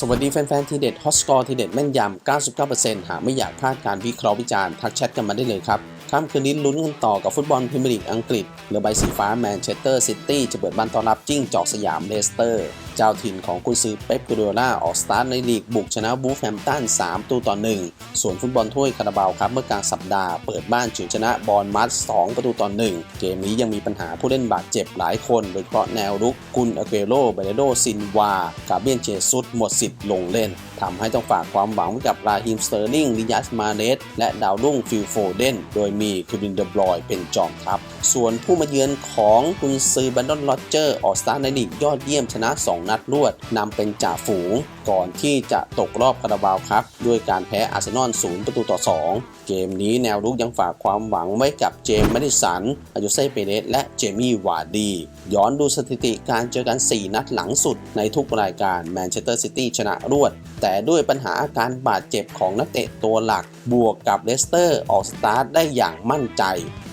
สวัสดีแฟนๆ ทีเด็ดฮอตสกอร์ทีเด็ดแม่นยำ 99%หากไม่อยากพลาดการวิเคราะห์วิจารณ์ทักแชทกันมาได้เลยครับ ค่ำคืนนี้ลุ้นกันต่อกับฟุตบอลพรีเมียร์ลีกอังกฤษเรือใบสีฟ้าแมนเชสเตอร์ซิตี้จะเปิดบ้านต้อนรับจิ้งจอกสยามเลสเตอร์ เจ้าถิ่นของกุนซือเป๊ปกูเดโอล่าออกสตาร์ทในลีกบุกชนะบูฟแฮมตัน3ตัวต่อ 1 ส่วนฟุตบอลถ้วยคาราบาวครับเมื่อกลางสัปดาห์เปิดบ้านเฉือนชนะบอลมัส2ประตูต่อ 1 เกมนี้ยังมีปัญหาผู้เล่นบาดเจ็บหลายคน โดยเฉพาะแนวรุกกุนอเกโรเบเรโดซินวากาเบียนเจซุสหมดสิทธิ์ลงเล่นทำให้ต้องฝากความหวังกับราฮิมสเตอร์ลิงลิยัสมาเนสและดาวรุ่งฟิลโฟเดนโดยมีคูบินเดบรอยเป็นจอมทัพ ส่วนผู้มาเยือนของกุนซือบันดอนลอเจอร์ออสตาในลีกยอดเยี่ยมชนะ 2 นัดรวดนำเป็นจ่าฝูงก่อนที่จะตกรอบคาราบาวครับ ด้วยการแพ้อาร์เซนอล 0 ประตูต่อ 2 เกมนี้แนวรุกยังฝากความหวังไว้กับเจมส์แมดิสัน อายุเซ่เปเรสและเจมี่วาร์ดี ย้อนดูสถิติการเจอกัน 4 นัดหลังสุดในทุกรายการแมนเชสเตอร์ซิตี้ชนะรวดแต่ด้วยปัญหาอาการบาดเจ็บของนักเตะตัวหลัก บวกกับเลสเตอร์ออกสตาร์ทได้อย่างมั่นใจ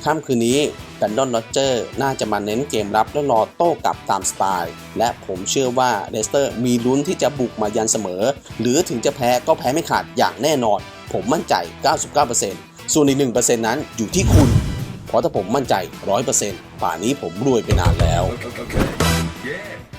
ค่ำคืนนี้แบนดอนโรเจอร์น่าจะมาเน้นเกมรับและรอโต้กลับตามสไตล์ และผมเชื่อว่าเลสเตอร์มีลุ้นที่จะบุกมายันเสมอ หรือถึงจะแพ้ก็แพ้ไม่ขาดอย่างแน่นอน ผมมั่นใจ 99%ส่วนอีก 1%นั้นอยู่ที่คุณ เพราะถ้าผมมั่นใจ 100%ป่านนี้ผมรวยไปนานแล้ว Okay. okay. Yeah.